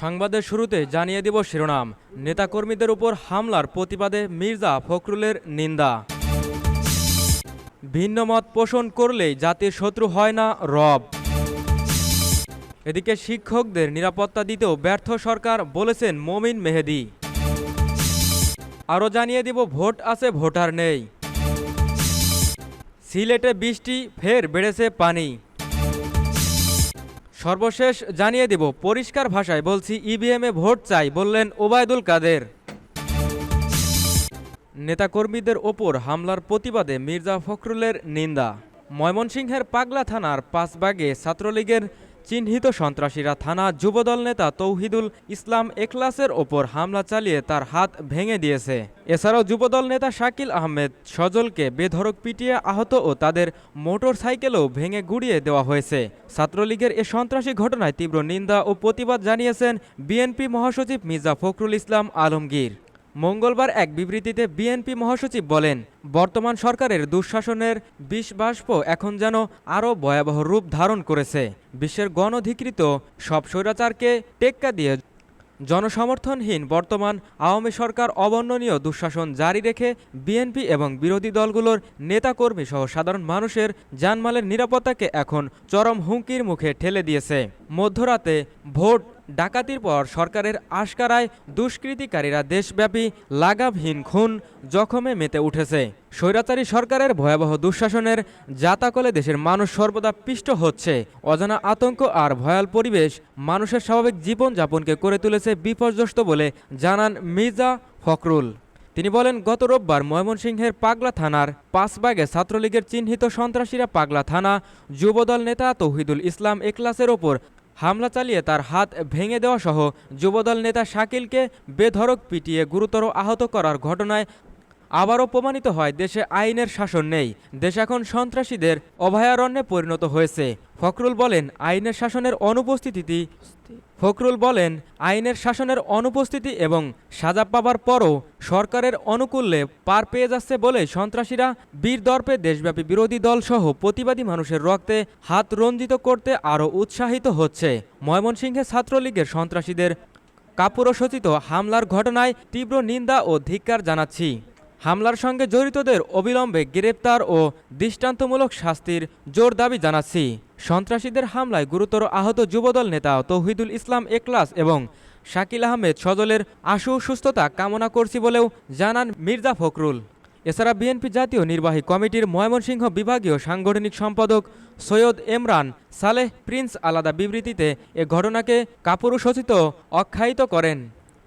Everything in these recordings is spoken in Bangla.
সংবাদের শুরুতে জানিয়ে দিব শিরোনাম। নেতাকর্মীদের উপর হামলার প্রতিবাদে মির্জা ফখরুলের নিন্দা। ভিন্ন মত পোষণ করলেই জাতির শত্রু হয় না রব। এদিকে শিক্ষকদের নিরাপত্তা দিতেও ব্যর্থ সরকার বলেছেন মমিন মেহেদি। আরও জানিয়ে দিব, ভোট আছে, ভোটার নেই। সিলেটে বৃষ্টি, ফের বেড়েছে পানি। সর্বশেষ জানিয়ে দেব, পরিষ্কার ভাষায় বলছি ইভিএমে ভোট চাই বললেন ওবায়দুল কাদের। নেতাকর্মীদের ওপর হামলার প্রতিবাদে মির্জা ফখরুলের নিন্দা। ময়মনসিংহের পাগলা থানার পাঁচবাগে ছাত্রলীগের চিহ্নিত সন্ত্রাসীরা থানা যুবদল নেতা তৌহিদুল ইসলাম এখলাসের ওপর হামলা চালিয়ে তার হাত ভেঙে দিয়েছে। এছাড়াও যুবদল নেতা শাকিল আহমেদ সজলকে বেধড়ক পিটিয়ে আহত ও তাদের মোটর সাইকেলও ভেঙে গুড়িয়ে দেওয়া হয়েছে। ছাত্রলীগের এ সন্ত্রাসী ঘটনায় তীব্র নিন্দা ও প্রতিবাদ জানিয়েছেন বিএনপি মহাসচিব মির্জা ফখরুল ইসলাম আলমগীর। মঙ্গলবার এক বিবৃতিতে বিএনপি মহাসচিব বলেন, বর্তমান সরকারের দুঃশাসনের বিষ বাষ্প এখন যেন আরও ভয়াবহ রূপ ধারণ করেছে। বিশ্বের গণধিকৃত সব স্বৈরাচারকে টেক্কা দিয়ে জনসমর্থনহীন বর্তমান আওয়ামী সরকার অবর্ণনীয় দুঃশাসন জারি রেখে বিএনপি এবং বিরোধী দলগুলোর নেতাকর্মী সহ সাধারণ মানুষের জানমালের নিরাপত্তাকে এখন চরম হুমকির মুখে ঠেলে দিয়েছে। মধ্যরাতে ভোট ডাকাতির পর সরকারের আশকারায় দুষ্কৃতিকারীরা দেশব্যাপী লাগামহীন খুন জখমে মেতে উঠেছে। স্বৈরাচারী সরকারের ভয়াবহ দুঃশাসনের জাতাকলে দেশের মানুষ সর্বদা পিষ্ট হচ্ছে। অজানা আতঙ্ক আর ভয়াল পরিবেশ মানুষের স্বাভাবিক জীবনযাপনকে করে তুলেছে বিপর্যস্ত বলে জানান মির্জা ফখরুল। তিনি বলেন, গত রোববার ময়মনসিংহের পাগলা থানার পাঁচবাগে ছাত্রলীগের চিহ্নিত সন্ত্রাসীরা পাগলা থানা যুবদল নেতা তৌহিদুল ইসলাম এক্লাসের ওপর হামলা চালিয়ে তার হাত ভেঙে দেওয়াসহ যুবদল নেতা শাকিলকে বেধড়ক পিটিয়ে গুরুতর আহত করার ঘটনায় আবারও প্রমাণিত হয়, দেশে আইনের শাসন নেই। দেশ এখন সন্ত্রাসীদের অভয়ারণ্যে পরিণত হয়েছে। ফখরুল বলেন, আইনের শাসনের অনুপস্থিতি ফখরুল বলেন, আইনের শাসনের অনুপস্থিতি এবং সাজা পাবার পরও সরকারের অনুকূল্যে পার পেয়ে যাচ্ছে বলে সন্ত্রাসীরা বীর দর্পে দেশব্যাপী বিরোধী দলসহ প্রতিবাদী মানুষের রক্তে হাত রঞ্জিত করতে আরও উৎসাহিত হচ্ছে। ময়মনসিংহে ছাত্রলীগের সন্ত্রাসীদের কাপুরসচিত হামলার ঘটনায় তীব্র নিন্দা ও ধিক্কার জানাচ্ছি। হামলার সঙ্গে জড়িতদের অবিলম্বে গ্রেপ্তার ও দৃষ্টান্তমূলক শাস্তির জোর দাবি জানাচ্ছি। সন্ত্রাসীদের হামলায় গুরুতর আহত যুবদল নেতা তৌহিদুল ইসলাম একলাস এবং শাকিল আহমেদ সজলের আশু সুস্থতা কামনা করছি বলেও জানান মির্জা ফখরুল। এছাড়া বিএনপি জাতীয় নির্বাহী কমিটির ময়মনসিংহ বিভাগীয় সাংগঠনিক সম্পাদক সৈয়দ এমরান সালেহ প্রিন্স আলাদা বিবৃতিতে এ ঘটনাকে কাপুরুষোচিত অখ্যায়িত করেন।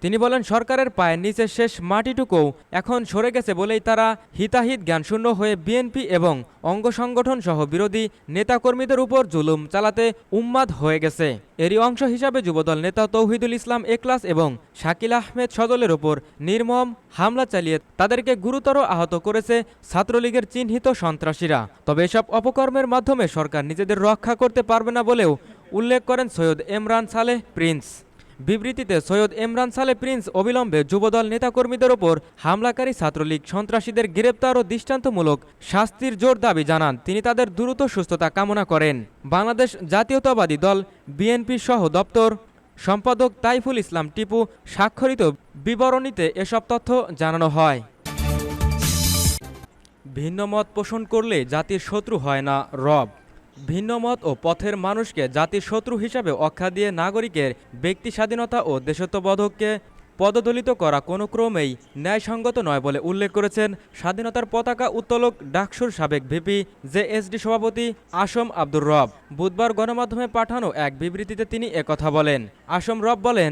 তিনি বলেন, সরকারের পায়ের নিচে শেষ মাটিটুকুও এখন সরে গেছে বলেই তারা হিতাহিত জ্ঞানশূন্য হয়ে বিএনপি এবং অঙ্গ সংগঠন সহ বিরোধী নেতাকর্মীদের উপর জুলুম চালাতে উন্মাদ হয়ে গেছে। এরই অংশ হিসাবে যুবদল নেতা তৌহিদুল ইসলাম একলাস এবং শাকিল আহমেদ সদলের ওপর নির্মম হামলা চালিয়ে তাদেরকে গুরুতর আহত করেছে ছাত্রলীগের চিহ্নিত সন্ত্রাসীরা। তবে এসব অপকর্মের মাধ্যমে সরকার নিজেদের রক্ষা করতে পারবে না বলেও উল্লেখ করেন সৈয়দ এমরান সালেহ, প্রিন্স। বিবৃতিতে সৈয়দ ইমরান সালে প্রিন্স অবিলম্বে যুবদল নেতাকর্মীদের ওপর হামলাকারী ছাত্রলীগ সন্ত্রাসীদের গ্রেপ্তার ও দৃষ্টান্তমূলক শাস্তির জোর দাবি জানান। তিনি তাদের দ্রুত সুস্থতা কামনা করেন। বাংলাদেশ জাতীয়তাবাদী দল বিএনপি সহ দপ্তর সম্পাদক তাইফুল ইসলাম টিপু স্বাক্ষরিত বিবরণীতে এসব তথ্য জানানো হয়। ভিন্ন মত পোষণ করলে জাতির শত্রু হয় না রব। ভিন্নমত ও পথের মানুষকে জাতির শত্রু হিসাবে অখ্যা দিয়ে নাগরিকের ব্যক্তি স্বাধীনতা ও দেশত্ববোধককে পদদলিত করা কোনো ক্রমেই ন্যায়সঙ্গত নয় বলে উল্লেখ করেছেন স্বাধীনতার পতাকা উত্তোলক ডাকসুর সাবেক ভিপি জেএসডি সভাপতি আসম আব্দুর রব। বুধবার গণমাধ্যমে পাঠানো এক বিবৃতিতে তিনি একথা বলেন। আসম রব বলেন,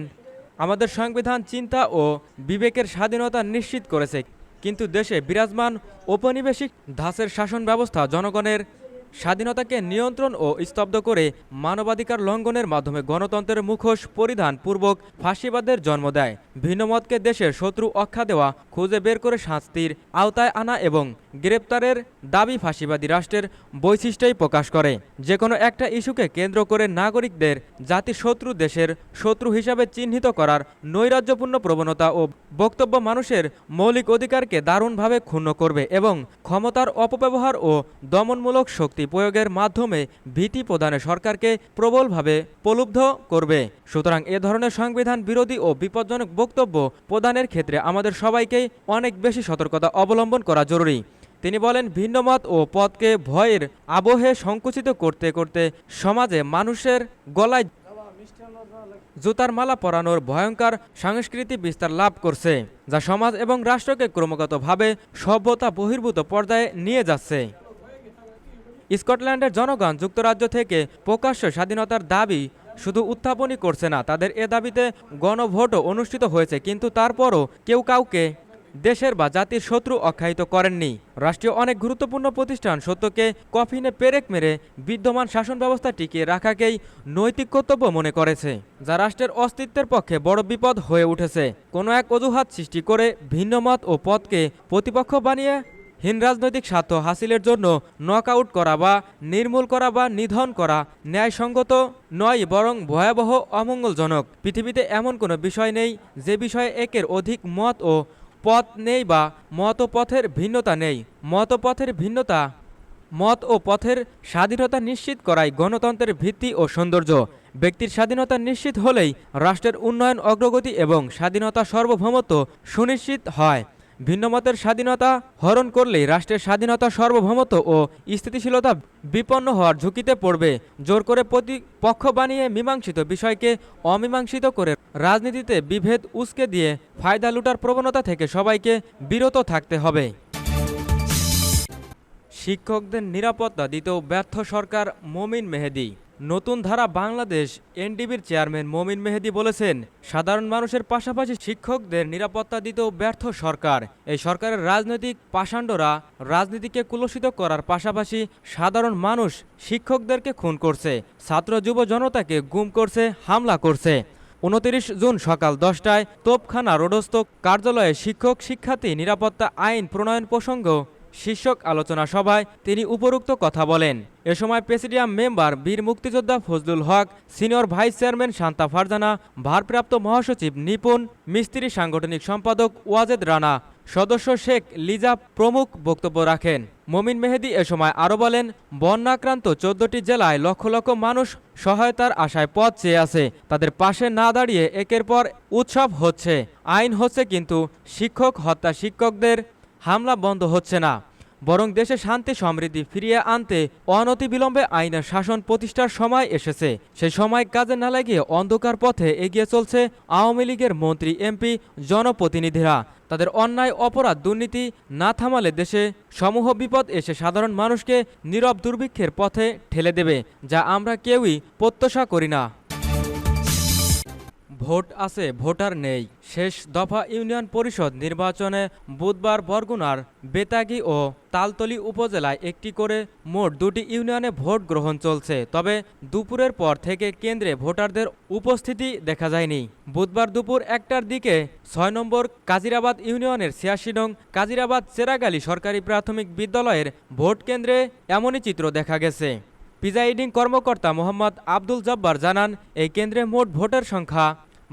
আমাদের সংবিধান চিন্তা ও বিবেকের স্বাধীনতা নিশ্চিত করেছে, কিন্তু দেশে বিরাজমান ঔপনিবেশিক ধাঁচের শাসন ব্যবস্থা জনগণের স্বাধীনতাকে নিয়ন্ত্রণ ও স্তব্ধ করে মানবাধিকার লঙ্ঘনের মাধ্যমে গণতন্ত্রের মুখোশ পরিধান পূর্বক ফাঁসিবাদের জন্ম দেয়। ভিন্নমতকে দেশের শত্রু অখ্যা দেওয়া, খুঁজে বের করে শাস্তির আওতায় আনা এবং গ্রেপ্তারের দাবি ফাঁসিবাদী রাষ্ট্রের বৈশিষ্ট্যই প্রকাশ করে। যে কোনো একটা ইস্যুকে কেন্দ্র করে নাগরিকদের জাতির শত্রু দেশের শত্রু হিসাবে চিহ্নিত করার নৈরাজ্যপূর্ণ প্রবণতা ও বক্তব্য মানুষের মৌলিক অধিকারকে দারুণভাবে ক্ষুণ্ণ করবে এবং ক্ষমতার অপব্যবহার ও দমনমূলক শক্তি শক্তি প্রয়োগের মাধ্যমে ভীতি প্রদানে সরকারকে প্রবলভাবে প্রলুব্ধ করবে। সুতরাং এ ধরনের সংবিধান বিরোধী ও বিপজ্জনক বক্তব্য প্রদানের ক্ষেত্রে আমাদের সবাইকেই অনেক বেশি সতর্কতা অবলম্বন করা জরুরি। তিনি বলেন ভিন্নমত ও পথকে ভয়ের আবহে সংকুচিত করতে করতে সমাজে মানুষের গলায় জুতার মালা পরানোর ভয়ঙ্কর সংস্কৃতি বিস্তার লাভ করছে, যা সমাজ এবং রাষ্ট্রকে ক্রমাগতভাবে সভ্যতা বহির্ভূত পর্যায়ে নিয়ে যাচ্ছে। স্কটল্যান্ডের জনগণ যুক্তরাজ্য থেকে প্রকাশ্য স্বাধীনতার দাবি শুধু উত্থাপনই করছে না, তাদের এ দাবিতে গণভোটও অনুষ্ঠিত হয়েছে, কিন্তু তারপরও কেউ কাউকে দেশের বা জাতির শত্রু অখ্যায়িত করেননি। রাষ্ট্রীয় অনেক গুরুত্বপূর্ণ প্রতিষ্ঠান সত্যকে কফিনে পেরেক মেরে বিদ্যমান শাসন ব্যবস্থা টিকিয়ে রাখাকেই নৈতিক কর্তব্য মনে করেছে, যা রাষ্ট্রের অস্তিত্বের পক্ষে বড় বিপদ হয়ে উঠেছে। কোনো এক অজুহাত সৃষ্টি করে ভিন্নমত ও পথকে প্রতিপক্ষ বানিয়ে হীন রাজনৈতিক স্বার্থ হাসিলের জন্য নকআউট করা বা নির্মূল করা বা নিধন করা ন্যায়সঙ্গত নয় বরং ভয়াবহ অমঙ্গলজনক। পৃথিবীতে এমন কোনো বিষয় নেই যে বিষয়ে একের অধিক মত ও পথ নেই বা মত ও পথের ভিন্নতা নেই। মত ও পথের ভিন্নতা, মত ও পথের স্বাধীনতা নিশ্চিত করাই গণতন্ত্রের ভিত্তি ও সৌন্দর্য। ব্যক্তির স্বাধীনতা নিশ্চিত হলেই রাষ্ট্রের উন্নয়ন, অগ্রগতি এবং স্বাধীনতা সার্বভৌমত্ব সুনিশ্চিত হয়। ভিন্নমতের স্বাধীনতা হরণ করলেই রাষ্ট্রের স্বাধীনতা সার্বভৌমত্ব ও স্থিতিশীলতা বিপন্ন হওয়ার ঝুঁকিতে পড়বে। জোর করে প্রতিপক্ষ বানিয়ে মীমাংসিত বিষয়কে অমীমাংসিত করে রাজনীতিতে বিভেদ উস্কে দিয়ে ফায়দা লুটার প্রবণতা থেকে সবাইকে বিরত থাকতে হবে। শিক্ষকদের নিরাপত্তা দিতেও ব্যর্থ সরকার মমিন মেহেদি। নতুন ধারা বাংলাদেশ এনডিবির চেয়ারম্যান মমিন মেহেদি বলেছেন, সাধারণ মানুষের পাশাপাশি শিক্ষকদের নিরাপত্তা দিতেও ব্যর্থ সরকার। এই সরকারের রাজনৈতিক পাষাণ্ডরা রাজনীতিকে কুলসিত করার পাশাপাশি সাধারণ মানুষ শিক্ষকদেরকে খুন করছে, ছাত্র যুব জনতাকে গুম করছে, হামলা করছে। উনতিরিশ জুন সকাল দশটায় তোপখানা রোডস্থ কার্যালয়ে শিক্ষক শিক্ষার্থী নিরাপত্তা আইন প্রণয়ন প্রসঙ্গ শীর্ষক আলোচনা সভায় তিনি উপরোক্ত কথা বলেন। এ সময় প্রেসিডিয়াম মেম্বার বীর মুক্তিযোদ্ধা Fazlul Haque, senior vice chairman Shanta Farzana, ভারপ্রাপ্ত মহাসচিব নিপুণ, মিস্ত্রি সাংগঠনিক সম্পাদক ওয়াজেদ রানা, সদস্য শেখ লিজা প্রমুখ বক্তব্য রাখেন। মমিন মেহেদি এ সময় আরও বলেন, বন্যাক্রান্ত চোদ্দটি জেলায় লক্ষ লক্ষ মানুষ সহায়তার আশায় পথ চেয়ে আছে। তাদের পাশে না দাঁড়িয়ে একের পর উৎসব হচ্ছে। আইন হচ্ছে কিন্তু শিক্ষক, হত্যা শিক্ষকদের হামলা বন্ধ হচ্ছে না। বরং দেশে শান্তি, সমৃদ্ধি ফিরিয়ে আনতে অনতিবিলম্বে আইনের শাসন প্রতিষ্ঠার সময় এসেছে। সেই সময় কাজে না লাগিয়ে অন্ধকার পথে এগিয়ে চলছে আওয়ামী লীগের মন্ত্রী, এমপি, জনপ্রতিনিধিরা। তাদের অন্যায়, অপরাধ, দুর্নীতি না থামালে দেশে সমূহ বিপদ এসে সাধারণ মানুষকে নীরব দুর্ভিক্ষের পথে ঠেলে দেবে, যা আমরা কেউই প্রত্যাশা করি না। ভোট আছে, ভোটার নেই। শেষ দফা ইউনিয়ন পরিষদ নির্বাচনে বুধবার বরগুনার বেতাগী ও তালতলি উপজেলায় একটি করে মোট দুটি ইউনিয়নে ভোট গ্রহণ চলছে। তবে দুপুরের পর থেকে কেন্দ্রে ভোটারদের উপস্থিতি দেখা যায়নি। বুধবার দুপুর একটার দিকে ছয় নম্বর কাজিরাবাদ ইউনিয়নের ছিয়াশি নং কাজিরাবাদ চেরাগালি সরকারি প্রাথমিক বিদ্যালয়ের ভোট কেন্দ্রে এমনই চিত্র দেখা গেছে। প্রিজাইডিং কর্মকর্তা মোহাম্মদ আব্দুল জব্বার জানান, এই কেন্দ্রে মোট ভোটার সংখ্যা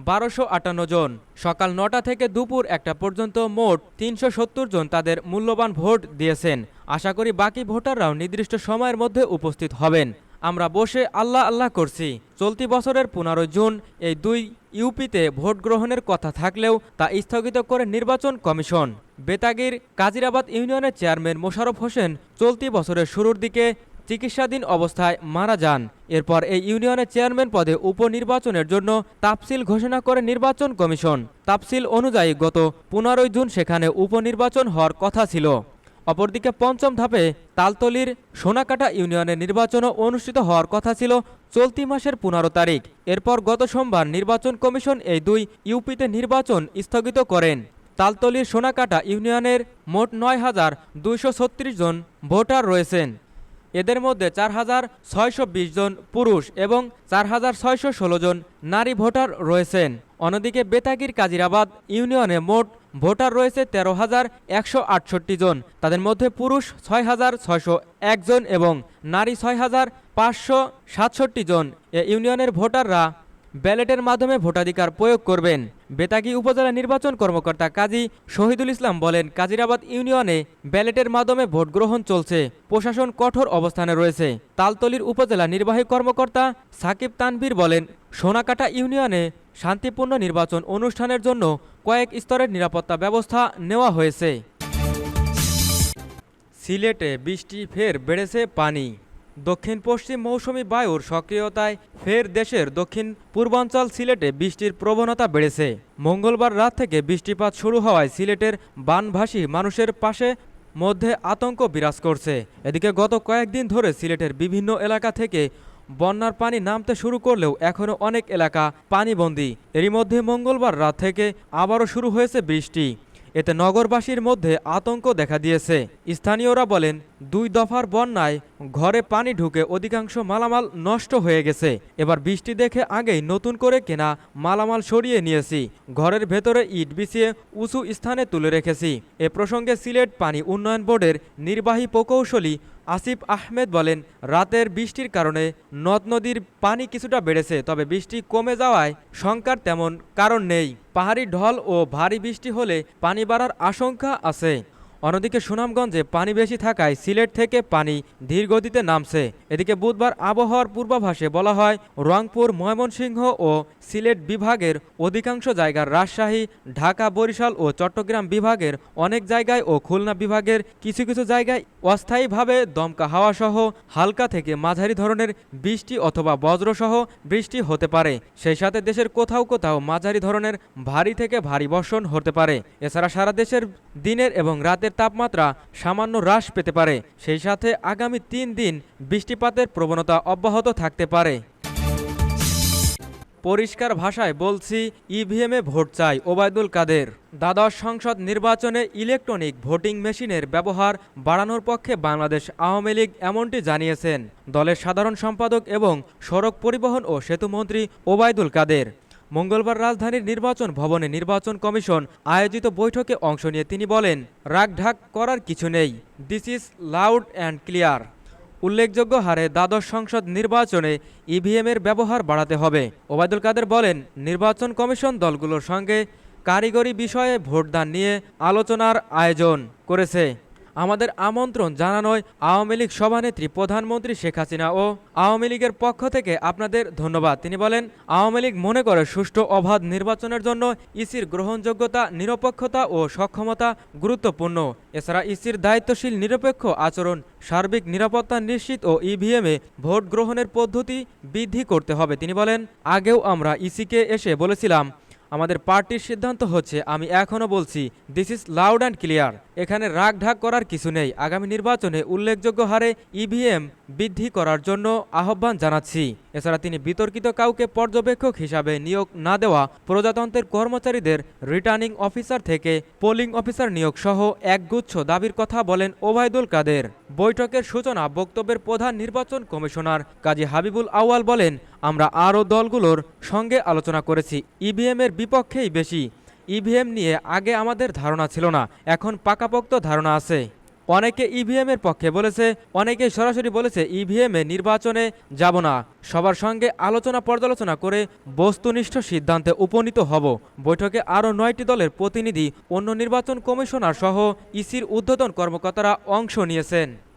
বারোশো আটান্ন জন। সকাল নটা থেকে দুপুর একটা পর্যন্ত মোট তিনশো সত্তর জন তাদের মূল্যবান ভোট দিয়েছেন। আশা করি বাকি ভোটাররাও নির্দিষ্ট সময়ের মধ্যে উপস্থিত হবেন। আমরা বসে আল্লাহ আল্লাহ করছি। চলতি বছরের পনেরো জুন এই দুই ইউপিতে ভোট গ্রহণের কথা থাকলেও তা স্থগিত করে নির্বাচন কমিশন। বেতাগির কাজিরাবাদ ইউনিয়নের চেয়ারম্যান মোশাররফ হোসেন চলতি বছরের শুরুর দিকে চিকিৎসাধীন অবস্থায় মারা যান। এরপর এই ইউনিয়নের চেয়ারম্যান পদে উপনির্বাচনের জন্য তাফসিল ঘোষণা করে নির্বাচন কমিশন। তাফসিল অনুযায়ী গত পনেরোই জুন সেখানে উপনির্বাচন হওয়ার কথা ছিল। অপরদিকে পঞ্চম ধাপে তালতলির সোনাকাটা ইউনিয়নের নির্বাচনও অনুষ্ঠিত হওয়ার কথা ছিল চলতি মাসের পনেরো তারিখ। এরপর গত সোমবার নির্বাচন কমিশন এই দুই ইউপিতে নির্বাচন স্থগিত করেন। তালতলির সোনাকাটা ইউনিয়নের মোট নয় হাজার দুইশো ছত্রিশ জন ভোটার রয়েছেন। এদের মধ্যে চার হাজার ছয়শো বিশ জন পুরুষ এবং চার হাজার ছয়শো ষোলো জন নারী ভোটার রয়েছেন। অন্যদিকে বেতাগির কাজিরাবাদ ইউনিয়নে মোট ভোটার রয়েছে তেরো হাজার একশো আটষট্টি জন। তাদের মধ্যে পুরুষ ছয় হাজার ছয়শো একজন এবং নারী ছয় হাজার পাঁচশো সাতষট্টি জন। এ ইউনিয়নের ভোটাররা ব্যালেটের মাধ্যমে ভোটাধিকার প্রয়োগ করবেন। বেতাগী উপজেলা নির্বাচন কর্মকর্তা কাজী শহীদুল ইসলাম বলেন, কাজিরাবাদ ইউনিয়নে ব্যালেটের মাধ্যমে ভোট গ্রহণ চলছে। প্রশাসন কঠোর অবস্থানে রয়েছে। তালতলির উপজেলা নির্বাহী কর্মকর্তা সাকিব তানভীর বলেন, সোনাকাটা ইউনিয়নে শান্তিপূর্ণ নির্বাচন অনুষ্ঠানের জন্য কয়েক স্তরের নিরাপত্তা ব্যবস্থা নেওয়া হয়েছে। সিলেটে বৃষ্টি ফের বেড়েছে পানি। দক্ষিণ পশ্চিম মৌসুমি বায়ুর সক্রিয়তায় ফের দেশের দক্ষিণ পূর্বাঞ্চল সিলেটে বৃষ্টির প্রবণতা বেড়েছে। মঙ্গলবার রাত থেকে বৃষ্টিপাত শুরু হওয়ায় সিলেটের বানভাসী মানুষের পাশে মধ্যে আতঙ্ক বিরাজ করছে। এদিকে গত কয়েকদিন ধরে সিলেটের বিভিন্ন এলাকা থেকে বন্যার পানি নামতে শুরু করলেও এখনও অনেক এলাকা পানিবন্দী। এরই মধ্যে মঙ্গলবার রাত থেকে আবারও শুরু হয়েছে বৃষ্টি। এতে নগরবাসীর মধ্যে আতঙ্ক দেখা দিয়েছে। স্থানীয়রা বলেন, দুই দফার বন্যায় ঘরে পানি ঢুকে অধিকাংশ মালামাল নষ্ট হয়ে গেছে। এবার বৃষ্টি দেখে আগেই নতুন করে কেনা মালামাল সরিয়ে নিয়েছি। ঘরের ভেতরে ইট বিছিয়ে উঁচু স্থানে তুলে রেখেছি। এ প্রসঙ্গে সিলেট পানি উন্নয়ন বোর্ডের নির্বাহী প্রকৌশলী আসিফ আহমেদ বলেন, রাতের বৃষ্টির কারণে নদ নদীর পানি কিছুটা বেড়েছে, তবে বৃষ্টি কমে যাওয়ায় শঙ্কার তেমন কারণ নেই। পাহাড়ি ঢল ও ভারী বৃষ্টি হলে পানি বাড়ার আশঙ্কা আছে। অন্যদিকে সুনামগঞ্জে পানি বেশি থাকায় সিলেট থেকে পানি ধীর গতিতে নামছে। এদিকে বুধবার আবহাওয়ার পূর্বাভাসে বলা হয়, রংপুর, ময়মনসিংহ ও সিলেট বিভাগের অধিকাংশ জায়গার রাজশাহী, ঢাকা, বরিশাল ও চট্টগ্রাম বিভাগের অনেক জায়গায় ও খুলনা বিভাগের কিছু কিছু জায়গায় অস্থায়ীভাবে দমকা হাওয়া সহ হালকা থেকে মাঝারি ধরনের বৃষ্টি অথবা বজ্রসহ বৃষ্টি হতে পারে। সেই সাথে দেশের কোথাও কোথাও মাঝারি ধরনের ভারী থেকে ভারী বর্ষণ হতে পারে। এছাড়া সারা দেশের দিনের এবং রাতের তাপমাত্রা সামান্য হ্রাস পেতে পারে। সেই সাথে আগামী তিন দিন বৃষ্টিপাতের প্রবণতা অব্যাহত থাকতে পারে। পরিষ্কার ভাষায় বলছি ইভিএমে ভোট চাই ওবায়দুল কাদের। দ্বাদশ সংসদ নির্বাচনে ইলেকট্রনিক ভোটিং মেশিনের ব্যবহার বাড়ানোর পক্ষে বাংলাদেশ আওয়ামী লীগ এমনটি জানিয়েছেন। দলের সাধারণ সম্পাদক এবং সড়ক পরিবহন ও সেতুমন্ত্রী ওবায়দুল কাদের। মঙ্গলবার রাজধানীর নির্বাচন ভবনে নির্বাচন কমিশন আয়োজিত বৈঠকে অংশ নিয়ে তিনি বলেন, রাগঢাক করার কিছু নেই। This is loud and clear উল্লেখযোগ্য হারে দ্বাদশ সংসদ নির্বাচনে ইভিএমের ব্যবহার বাড়াতে হবে। ওবায়দুল কাদের বলেন, নির্বাচন কমিশন দলগুলোর সঙ্গে কারিগরি বিষয়ে ভোটদান নিয়ে আলোচনার আয়োজন করেছে। আমাদের আমন্ত্রণ জানানোয় আওয়ামী লীগ সভানেত্রী প্রধানমন্ত্রী শেখ হাসিনা ও আওয়ামী লীগের পক্ষ থেকে আপনাদের ধন্যবাদ। তিনি বলেন, আওয়ামী লীগ মনে করে সুষ্ঠু অবাধ নির্বাচনের জন্য ইসির গ্রহণযোগ্যতা, নিরপেক্ষতা ও সক্ষমতা গুরুত্বপূর্ণ। এছাড়া ইসির দায়িত্বশীল নিরপেক্ষ আচরণ, সার্বিক নিরাপত্তা নিশ্চিত ও ইভিএমে ভোট গ্রহণের পদ্ধতি বৃদ্ধি করতে হবে। তিনি বলেন, আগেও আমরা ইসিকে এসে বলেছিলাম আমাদের পার্টির সিদ্ধান্ত হচ্ছে, আমি এখনও বলছি this is loud and clear এখানে রাগ ঢাক করার কিছু নেই। আগামী নির্বাচনে উল্লেখযোগ্য হারে ইভিএম বৃদ্ধি করার জন্য আহ্বান জানাচ্ছি। এছাড়া তিনি বিতর্কিত কাউকে পর্যবেক্ষক হিসাবে নিয়োগ না দেওয়া, প্রজাতন্ত্রের কর্মচারীদের রিটার্নিং অফিসার থেকে পোলিং অফিসার নিয়োগ সহ একগুচ্ছ দাবির কথা বলেন ওবায়দুল কাদের। বৈঠকের সূচনা বক্তব্যের প্রধান নির্বাচন কমিশনার কাজী হাবিবুল আওয়াল বলেন আমরা আরও দলগুলোর সঙ্গে আলোচনা করেছি। ইভিএমের বিপক্ষেই বেশি। ইভিএম নিয়ে আগে আমাদের ধারণা ছিল না, এখন পাকাপোক্ত ধারণা আছে। অনেকে ইভিএমের পক্ষে বলেছে অনেকে সরাসরি বলেছে, ইভিএম নির্বাচনে যাব না। সবার সঙ্গে আলোচনা পর্যালোচনা করে বস্তুনিষ্ঠ সিদ্ধান্তে উপনীত হব। বৈঠকে আরও নয়টি দলের প্রতিনিধি, অন্য নির্বাচন কমিশনার সহ ইসির ঊর্ধ্বতন কর্মকর্তারা অংশ নিয়েছেন।